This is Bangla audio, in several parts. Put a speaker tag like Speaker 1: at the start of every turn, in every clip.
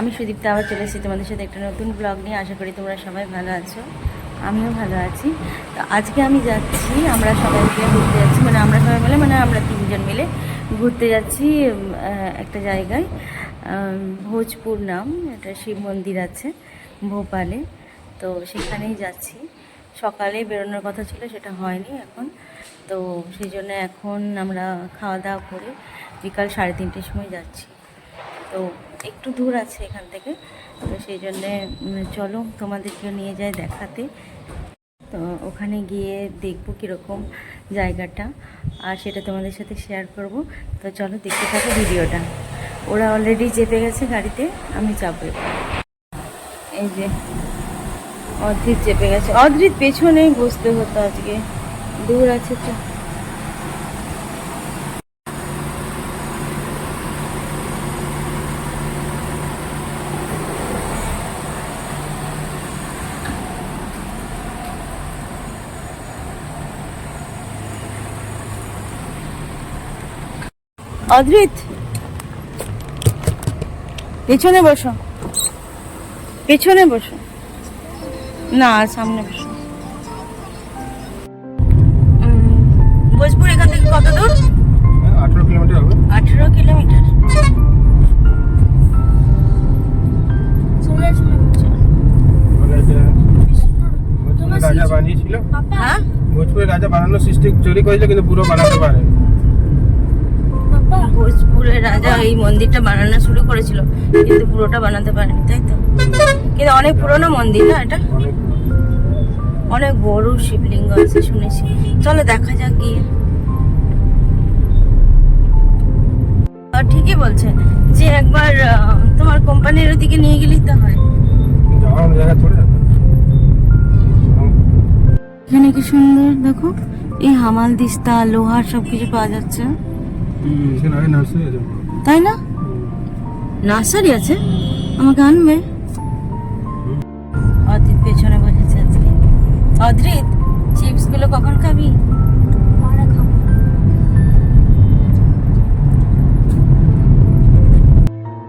Speaker 1: আমি সুদীপ্তা আবার চলে এসেছি তোমাদের সাথে একটা নতুন ব্লগ নিয়ে। আশা করি তোমরা সবাই ভালো আছো, আমিও ভালো আছি। তো আজকে আমি যাচ্ছি, আমরা সবাই মিলে ঘুরতে যাচ্ছি মানে আমরা সবাই মিলে মানে আমরা তিনজন মিলে ঘুরতে যাচ্ছি একটা জায়গায় ভোজপুর নাম, একটা শিব মন্দির আছে ভোপালে। তো সেখানেই যাচ্ছি। সকালে বেরোনোর কথা ছিল, সেটা হয়নি এখন। তো সেই জন্য এখন আমরা খাওয়া দাওয়া করে বিকাল সাড়ে তিনটের সময় যাচ্ছি। তো একটু দূর আছে এখান থেকে। তো সেই জন্যে চলো তোমাদেরকে নিয়ে যাই দেখাতে। তো ওখানে গিয়ে দেখব কীরকম জায়গাটা, আর সেটা তোমাদের সাথে শেয়ার করব। তো চলো দেখতে থাকো ভিডিওটা। ওরা অলরেডি চেপে গেছে গাড়িতে, আমি এবার। এই যে, অদ্রিত চেপে গেছে। অদ্রিত পেছনেই বসতে হতো আজকে। দূর আছে তো। অদ্রিত পেছনে বসো। পেছনে বসো। না সামনে বসো। ভোজপুর এখান থেকে কত দূর?
Speaker 2: আঠারো কিলোমিটার হবে।
Speaker 1: আঠেরো কিলোমিটার।
Speaker 2: মানে রাজা বানিয়েছিল।
Speaker 1: হ্যাঁ?
Speaker 2: ভোজপুরের রাজা বানানোর সৃষ্টি চুরি করেছিল কিন্তু পুরো বানাতে পারে
Speaker 1: ভোজপুরের রাজা এই মন্দিরটা বানানো শুরু করেছিল, কিন্তু পুরোটা বানাতে পারেনি, তাই তো? কিন্তু অনেক পুরনো মন্দির না এটা?
Speaker 2: অনেক
Speaker 1: বড় শিবলিঙ্গ আছে, শুনেছি। চলো দেখা যাক গিয়ে। ঠিকই বলছে যে একবার তোমার কোম্পানির ওদিকে নিয়ে গেলেই তো হয়। এখানে কি সুন্দর, দেখো। এই হামাল দিস্তা, লোহার সব কিছু পাওয়া যাচ্ছে।
Speaker 2: হুম, নার্সারি আছে
Speaker 1: তাই না? নার্সারি আছে? আমাকে আনবে? অদ্রিত পেছনে বসেছে আজকে। অদ্রিত চিপসগুলো কখন খাবি?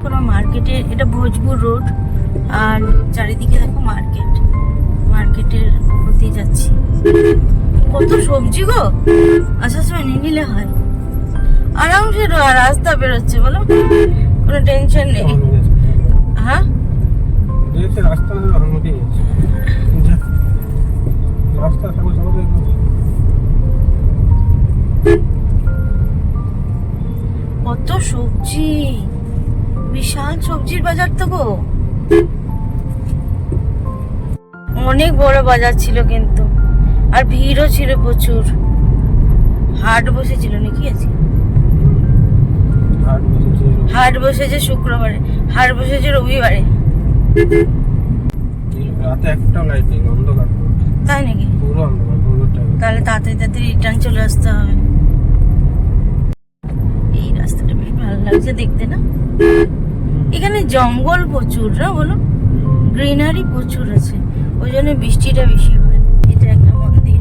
Speaker 1: কোনো মার্কেটে এটা ভোজপুর রোড আর চারিদিকে দেখো মার্কেট। মার্কেটের উপর দিয়ে যাচ্ছি। কত সবজি গো! আসার সময় নিয়ে নিলে হয়। আরামসে রাস্তা বেরোচ্ছে বলো। কোনো টেনশন নেই। হ্যাঁ?
Speaker 2: রাস্তা। রাস্তা
Speaker 1: কত সবজি। বিশাল সবজির বাজার তো গো। অনেক বড় বাজার ছিল কিন্তু। আর ভিড়ও ছিল প্রচুর। হাট বসেছিল নাকি আছে
Speaker 2: হাট বসেছে
Speaker 1: শুক্রবারে হাট বসেছে রবিবারে।
Speaker 2: রাতে একটাও লাইট নেই অন্ধকার
Speaker 1: তাই নাকি?
Speaker 2: পুরো অন্ধকার পুরো
Speaker 1: তাহলে তাড়াতাড়ি তাড়াতাড়ি রিটার্ন চলে আসতে হবে। এই রাস্তাটা বেশ ভালো লাগছে দেখতে না? এখানে জঙ্গল প্রচুর না বলো? গ্রিনারি প্রচুর আছে। ওই জন্য বৃষ্টিটা বেশি হয়। এটা একটা মন্দির।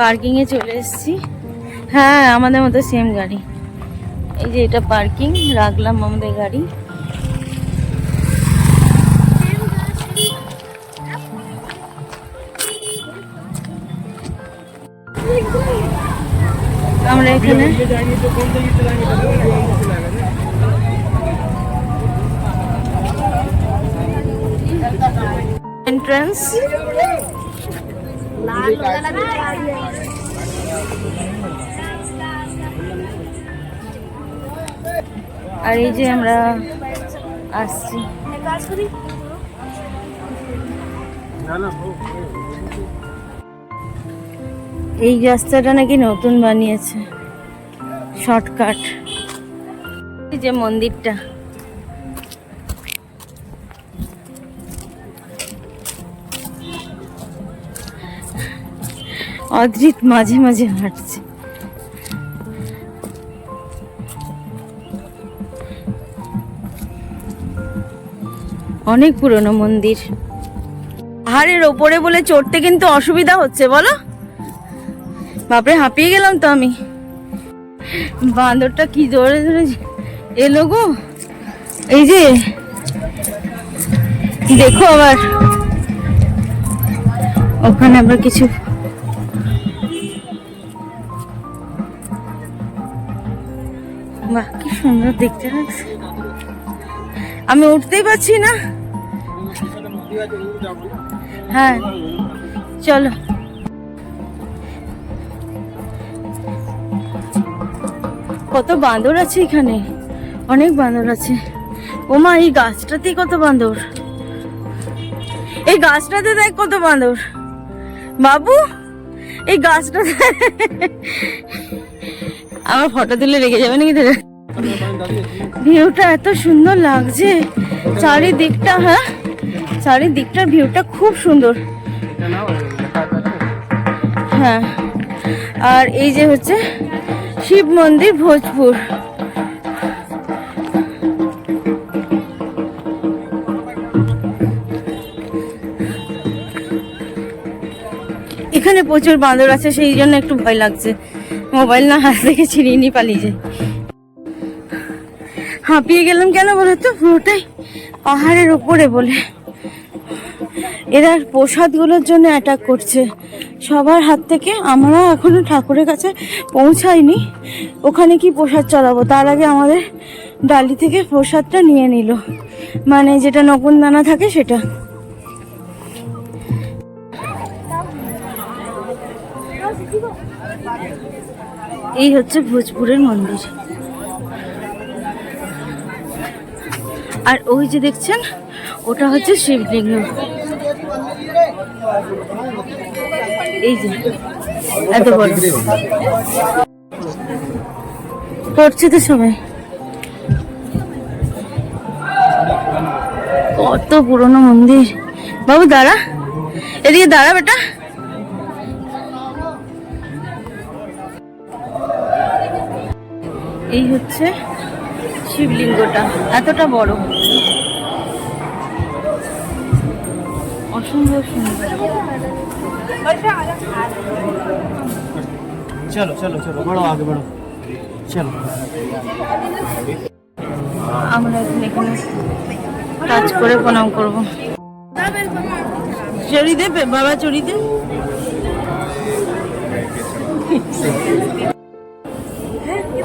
Speaker 1: পার্কিং এ চলে এসেছি। হ্যাঁ আমাদের মতো সেম গাড়ি। এই যে এটা পার্কিং, রাখলাম আমাদের গাড়ি। আমরা এখানে এন্ট্রান্স আর এই যে আমরা আসছি। এই রাস্তাটা নাকি নতুন বানিয়েছে শর্টকাট। যে মন্দিরটা। অদ্রিত মাঝে মাঝে হাঁটছে। অনেক পুরনো মন্দির। পাহাড়ের ওপরে বলে চড়তে কিন্তু অসুবিধা হচ্ছে, বলো? বাপরে, হাঁপিয়ে গেলাম তো আমি। বান্দরটা কি জোরে ধরে এলো গো? এই যে, দেখো আবার। ওখানে আবার কিছু সুন্দর দেখতে লাগছে। আমি উঠতেই পারছি না। হ্যাঁ চলো। কত বাঁদর আছে এখানে। অনেক বাঁদর আছে। ওমা, এই গাছটাতেই কত বাঁদর। এই গাছটাতে দেখ কত বাঁদর। বাবু, এই গাছটাতে আমার ফটো তুলে রেখে যাবে নাকি ভিউটা এত সুন্দর লাগছে। চারিদিকটা হ্যাঁ? চারিদিকটার ভিউটা খুব সুন্দর। হ্যাঁ। আর এই যে হচ্ছে শিব মন্দির ভোজপুর। এখানে প্রচুর বাঁদর আছে, সেই জন্য একটু ভয় লাগছে। মোবাইল না হাত থেকে ছিনিয়ে নিয়ে পালিয়ে যায়। হাঁপিয়ে গেলাম কেন বলো তো? পুরোটাই পাহাড়ের উপরে বলে। এরা প্রসাদগুলোর জন্য অ্যাটাক করছে। সবার হাত থেকে আমরা এখনও ঠাকুরের কাছে পৌঁছাইনি। ওখানে কি প্রসাদ চড়াবো? তার আগে আমাদের ডালি থেকে প্রসাদটা নিয়ে নিল। মানে যেটা নকুন দানা থাকে সেটা। এই হচ্ছে ভোজপুরের মন্দির। আর ওই যে দেখছেন, ওটা হচ্ছে শিবলিঙ্গ। এই যে, এত বড়। করছে তো সবাই। কত পুরনো মন্দির। বাবু, দাঁড়া। এদিকে দাঁড়া বেটা। এই হচ্ছে শিবলিঙ্গটা এতটা বড়। অসম্ভব সুন্দর।
Speaker 2: চলো চলো চলো বড় আগে বড়। চলো।
Speaker 1: আমরা এখন এখানে কাজ করে প্রণাম করব। চড়ি দেবে বাবা চড়ি দেবে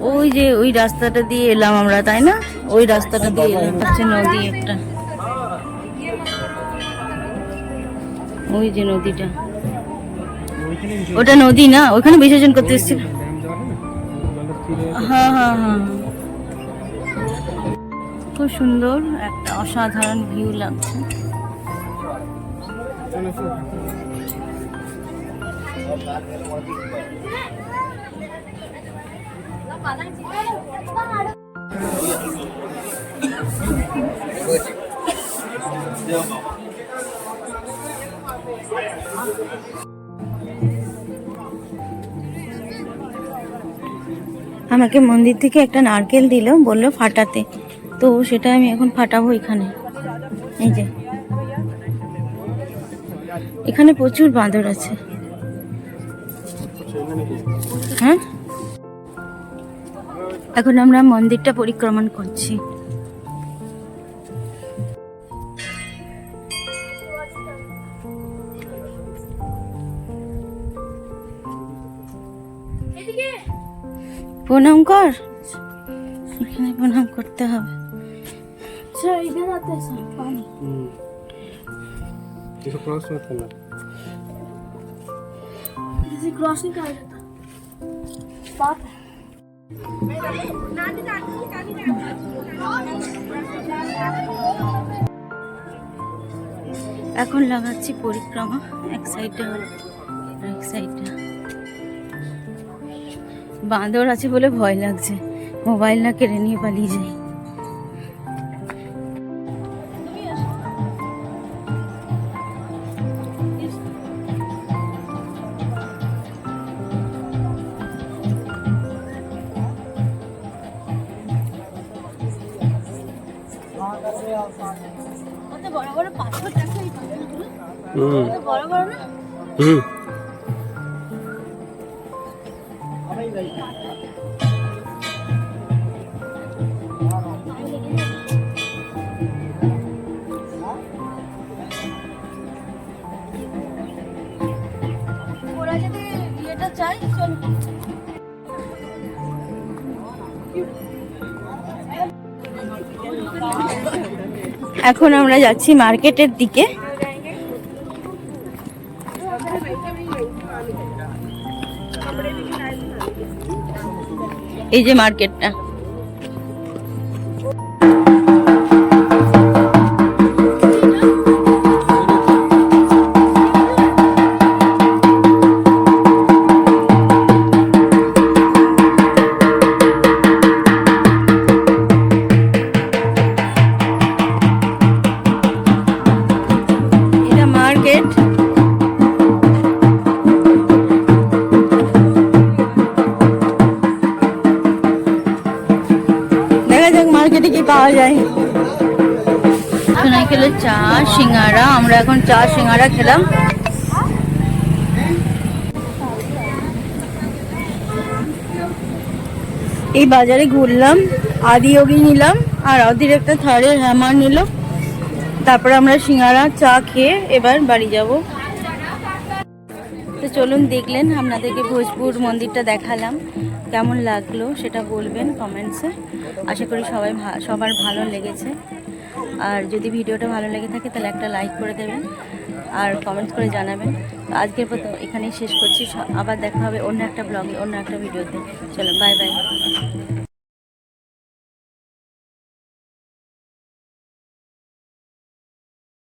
Speaker 1: ওই যে ওই রাস্তাটা দিয়ে এলাম আমরা, তাই না? ওই রাস্তাটা দিয়ে এলাম। হচ্ছে নদী একটা। ওই যে নদীটা। ওটা নদী না? ওখানে বিসর্জন করতে এসেছিল। হ্যাঁ হ্যাঁ হ্যাঁ। খুব সুন্দর, একটা অসাধারণ ভিউ লাগছে। আমাকে মন্দির থেকে একটা নারকেল দিল, বলল ফাটাতে। তো সেটা আমি এখন ফাটাবো এখানে। এই যে। এখানে প্রচুর বাঁদর আছে। হ্যাঁ? এখন আমরা মন্দিরটা পরিক্রমণ করছি। প্রণাম কর। এখানে প্রণাম করতে হবে।
Speaker 3: ক্রস
Speaker 1: এখন লাগাচ্ছি পরিক্রমা। এক সাইডটা এক সাইডটা বাঁদর আছে বলে ভয় লাগছে। মোবাইল না কেড়ে নিয়ে পালিয়ে যাই।
Speaker 2: হুম।
Speaker 1: এখন আমরা যাচ্ছি মার্কেটের দিকে। এই যে মার্কেটটা। সোনাই খেলো চা, সিঙ্গারা, আমরা এখন চা, সিঙ্গারা খেলাম। এই বাজারে ঘুরলাম, আদি যোগী নিলাম, আর অধীর একটা থারের হ্যামার নিল। তারপরে আমরা সিঙ্গারা, চা খেয়ে এবার বাড়ি যাব। তো চলুন দেখলেন, আপনাদেরকে ভোজপুর মন্দিরটা দেখালাম। কেমন লাগল সেটা বলবেন কমেন্টসে। আশা করি সবাই সবার ভালো লেগেছে। আর যদি ভিডিওটা ভালো লেগে থাকে তাহলে একটা লাইক করে দেবেন আর কমেন্ট করে জানাবেন। আজকের মতো এখানেই শেষ করছি। আবার দেখা হবে অন্য একটা ব্লগে অন্য একটা ভিডিওতে। চলো বাই বাই